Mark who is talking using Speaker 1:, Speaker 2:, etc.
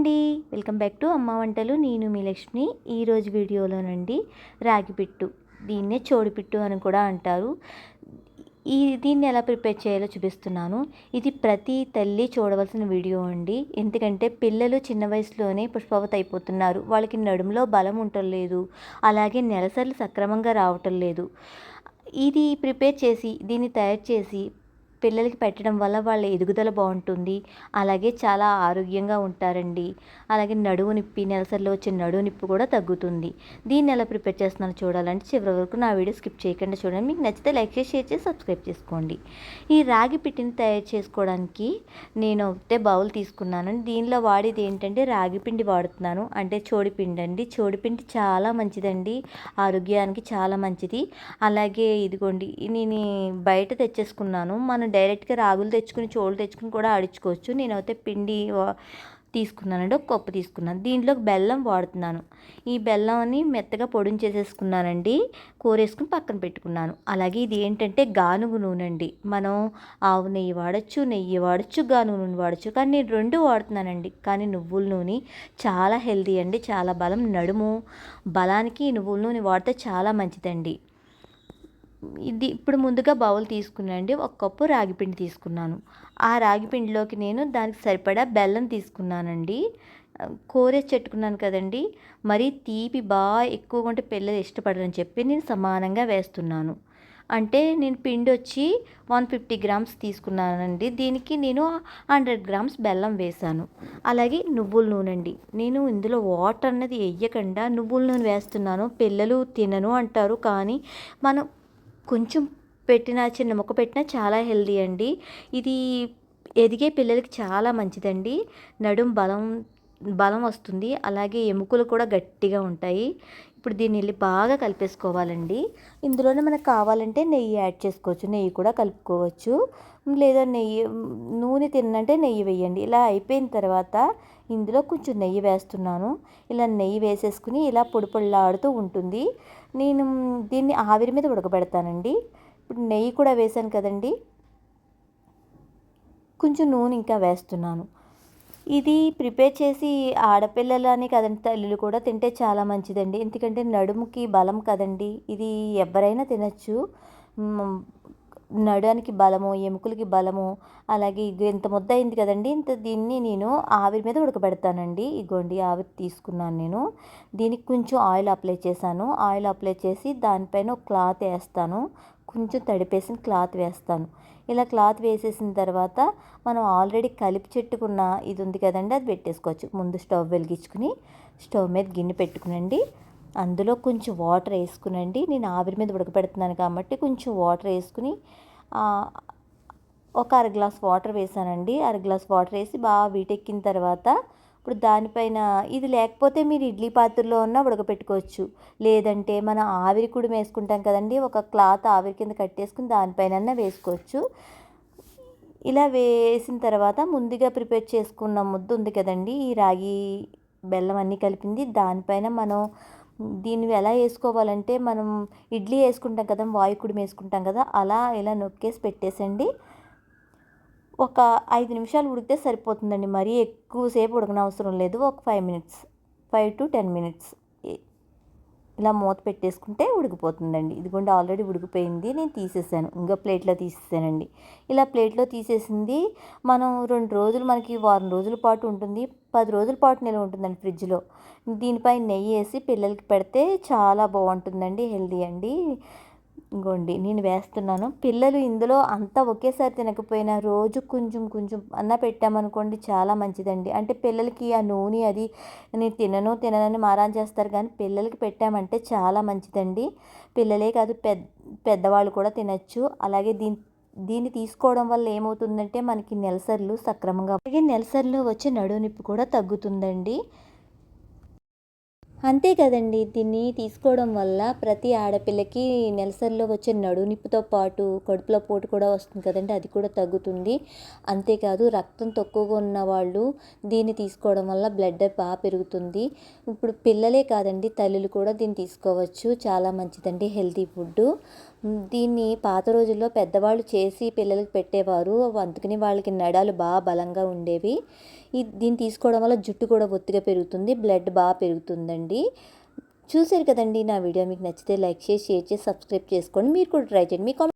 Speaker 1: అండి. Welcome back to అమ్మ వంటలు. నేను మీ లక్ష్మి. ఈరోజు వీడియోలోనండి రాగిపిట్టు దీన్నే చోడిపిట్టు అని కూడా అంటారు. ఈ దీన్ని ఎలా ప్రిపేర్ చేయాలో చూపిస్తున్నాను. ఇది ప్రతి తల్లి చూడవలసిన వీడియో అండి. ఎందుకంటే పిల్లలు చిన్న వయసులోనే పుష్పవత అయిపోతున్నారు. వాళ్ళకి నడుములో బలం ఉండటం లేదు. అలాగే నెలసర్లు సక్రమంగా రావటం లేదు. ఇది ప్రిపేర్ చేసి దీన్ని తయారు చేసి పిల్లలకి పెట్టడం వల్ల వాళ్ళ ఎదుగుదల బాగుంటుంది. అలాగే చాలా ఆరోగ్యంగా ఉంటారండి. అలాగే నడువు నొప్పి నెలసరిలో వచ్చే నడువు నొప్పి కూడా తగ్గుతుంది. దీన్ని ఎలా ప్రిపేర్ చేస్తున్నాను చూడాలంటే చివరి వరకు నా వీడియో స్కిప్ చేయకుండా చూడండి. మీకు నచ్చితే లైక్ చేసి షేర్ చేసి సబ్స్క్రైబ్ చేసుకోండి. ఈ రాగి పిట్టిని తయారు చేసుకోవడానికి నేను ఒకటే బౌల్ తీసుకున్నాను. దీనిలో వాడేది ఏంటంటే రాగి పిండి వాడుతున్నాను. అంటే చోడిపిండి అండి. చోడిపిండి చాలా మంచిదండి. ఆరోగ్యానికి చాలా మంచిది. అలాగే ఇదిగోండి నేను బయట తెచ్చేసుకున్నాను. మన డైరెక్ట్గా రాగులు తెచ్చుకుని చోళ్ళు తెచ్చుకుని కూడా ఆడించుకోవచ్చు. నేనైతే పిండి తీసుకున్నానండి. ఒక కప్పు తీసుకున్నాను. దీంట్లో బెల్లం వాడుతున్నాను. ఈ బెల్లంని మెత్తగా పొడిని చేసేసుకున్నానండి. కూరేసుకుని పక్కన పెట్టుకున్నాను. అలాగే ఇది ఏంటంటే గానుగు నూనె అండి. మనం ఆవు నెయ్యి వాడచ్చు నెయ్యి వాడచ్చు గానుగు నూనె వాడచ్చు. కానీ నేను రెండు వాడుతున్నానండి. కానీ నువ్వుల నూనె చాలా హెల్దీ అండి. చాలా బలం నడుము బలానికి నువ్వుల నూనె వాడితే చాలా మంచిదండి. ఇది ఇప్పుడు ముందుగా బౌల్ తీసుకున్నాండి ఒక కప్పు రాగిపిండి తీసుకున్నాను. ఆ రాగిపిండిలోకి నేను దానికి సరిపడా బెల్లం తీసుకున్నానండి. కోరేసి చెట్టుకున్నాను కదండి. మరి తీపి బాగా ఎక్కువగా ఉంటే పిల్లలు ఇష్టపడరని చెప్పి నేను సమానంగా వేస్తున్నాను. అంటే నేను పిండి వచ్చి వన్ ఫిఫ్టీ గ్రామ్స్ తీసుకున్నానండి. దీనికి నేను హండ్రెడ్ గ్రామ్స్ బెల్లం వేశాను. అలాగే నువ్వుల నూనె అండి. నేను ఇందులో వాటర్ అన్నది వేయకుండా నువ్వుల నూనె వేస్తున్నాను. పిల్లలు తినను అంటారు కానీ మనం కొంచెం పెట్టిన చిన్న మొక్క పెట్టినా చాలా హెల్దీ అండి. ఇది ఎదిగే పిల్లలకి చాలా మంచిదండి. నడుం బలం బలం వస్తుంది. అలాగే ఎముకలు కూడా గట్టిగా ఉంటాయి. ఇప్పుడు దీన్ని వెళ్ళి బాగా కలిపేసుకోవాలండి. ఇందులోనే మనకు కావాలంటే నెయ్యి యాడ్ చేసుకోవచ్చు. నెయ్యి కూడా కలుపుకోవచ్చు. లేదా నెయ్యి నూనె తిన్నంటే నెయ్యి వేయండి. ఇలా అయిపోయిన తర్వాత ఇందులో కొంచెం నెయ్యి వేస్తున్నాను. ఇలా నెయ్యి వేసేసుకుని ఇలా పొడి పొడిలాడుతూ ఉంటుంది. నేను దీన్ని ఆవిరి మీద ఉడకబెడతానండి. ఇప్పుడు నెయ్యి కూడా వేసాను కదండి. కొంచెం నూనె ఇంకా వేస్తున్నాను. ఇది ప్రిపేర్ చేసి ఆడపిల్లలని కదండి తల్లులు కూడా తింటే చాలా మంచిదండి. ఎందుకంటే నడుముకి బలం కదండి. ఇది ఎవరైనా తినచ్చు. నడానికి బలము ఎముకలకి బలము అలాగే ఇది ఇంత ముద్ద అయింది కదండి ఇంత దీన్ని నేను ఆవిరి మీద ఉడకబెడతానండి. ఇగోండి ఆవిరి తీసుకున్నాను నేను. దీనికి కొంచెం ఆయిల్ అప్లై చేశాను. ఆయిల్ అప్లై చేసి దానిపైన ఒక క్లాత్ వేస్తాను. కొంచెం తడిపేసిన క్లాత్ వేస్తాను. ఇలా క్లాత్ వేసేసిన తర్వాత మనం ఆల్రెడీ కలిపి చెట్టుకున్న ఇది ఉంది కదండి అది పెట్టేసుకోవచ్చు. ముందు స్టవ్ వెలిగించుకుని స్టవ్ మీద గిన్నె పెట్టుకునండి. అందులో కొంచెం వాటర్ వేసుకునండి. నేను ఆవిరి మీద ఉడకపెడుతున్నాను కాబట్టి కొంచెం వాటర్ వేసుకుని ఒక అర గ్లాస్ వాటర్ వేసానండి. అర గ్లాస్ వాటర్ వేసి బాగా వీటెక్కిన తర్వాత ఇప్పుడు దానిపైన ఇది లేకపోతే మీరు ఇడ్లీ పాత్రలో ఉన్న ఉడకపెట్టుకోవచ్చు లేదంటే మనం ఆవిరి కూడా వేసుకుంటాం కదండి. ఒక క్లాత్ ఆవిరి కింద కట్టేసుకుని దానిపైన వేసుకోవచ్చు. ఇలా వేసిన తర్వాత ముందుగా ప్రిపేర్ చేసుకున్న ముద్ద ఉంది కదండి. ఈ రాగి బెల్లం అన్నీ కలిపింది. దానిపైన మనం దీన్ని ఎలా వేసుకోవాలంటే మనం ఇడ్లీ వేసుకుంటాం కదా వాయుకుడి వేసుకుంటాం కదా అలా ఇలా నొక్కేసి పెట్టేసండి. ఒక ఐదు నిమిషాలు ఉడికితే సరిపోతుందండి. మరీ ఎక్కువసేపు ఉడకనవసరం లేదు. ఒక five minutes five to ten minutes. ఇలా మూత పెట్టేసుకుంటే ఉడికిపోతుందండి. ఇదిగోండి ఆల్రెడీ ఉడికిపోయింది. నేను తీసేసాను. ఇంకా ప్లేట్లో తీసేసానండి. ఇలా ప్లేట్లో తీసేసింది. మనం రెండు రోజులు మనకి వారం రోజుల పాటు ఉంటుంది. పది రోజుల పాటు నిల్వ ఉంటుందండి ఫ్రిడ్జ్లో. దీనిపై నెయ్యి వేసి పిల్లలకి పెడితే చాలా బాగుంటుందండి హెల్దీ అండి. ఇంకోండి నేను వేస్తున్నాను. పిల్లలు ఇందులో అంతా ఒకేసారి తినకపోయినా రోజు కొంచెం కొంచెం అన్న పెట్టామనుకోండి చాలా మంచిదండి. అంటే పిల్లలకి ఆ నూనె అది నేను తినను తిననని మారాన్ చేస్తారు కానీ పిల్లలకి పెట్టామంటే చాలా మంచిదండి. పిల్లలే కాదు పెద్ద పెద్దవాళ్ళు కూడా తినచ్చు. అలాగే దీని దీన్ని తీసుకోవడం వల్ల ఏమవుతుందంటే మనకి నెలసర్లు సక్రమంగా అలాగే నెలసర్లు వచ్చే నడునిప్పు కూడా తగ్గుతుందండి. అంతే కదండి. దీన్ని తీసుకోవడం వల్ల ప్రతి ఆడపిల్లకి నెలసరిలో వచ్చే నడునిప్పుతో పాటు కడుపులో పోటు కూడా వస్తుంది కదండి. అది కూడా తగ్గుతుంది. అంతేకాదు రక్తం తక్కువగా ఉన్న వాళ్ళు దీన్ని తీసుకోవడం వల్ల బ్లడ్ బాగా పెరుగుతుంది. ఇప్పుడు పిల్లలే కాదండి తల్లులు కూడా దీన్ని తీసుకోవచ్చు. చాలా మంచిదండి హెల్తీ ఫుడ్ దీన్ని పాత రోజుల్లో పెద్దవాళ్ళు చేసి పిల్లలకి పెట్టేవారు. అందుకని వాళ్ళకి నడాలు బాగా బలంగా ఉండేవి. ఈ దీన్ని తీసుకోవడం వల్ల జుట్టు కూడా ఒత్తిగా పెరుగుతుంది బ్లడ్ బాగా పెరుగుతుందండి. చూసారు కదండి నా వీడియో మీకు నచ్చితే లైక్ చేసి షేర్ చేసి సబ్స్క్రైబ్ చేసుకోండి. మీరు కూడా ట్రై చేయండి. మీ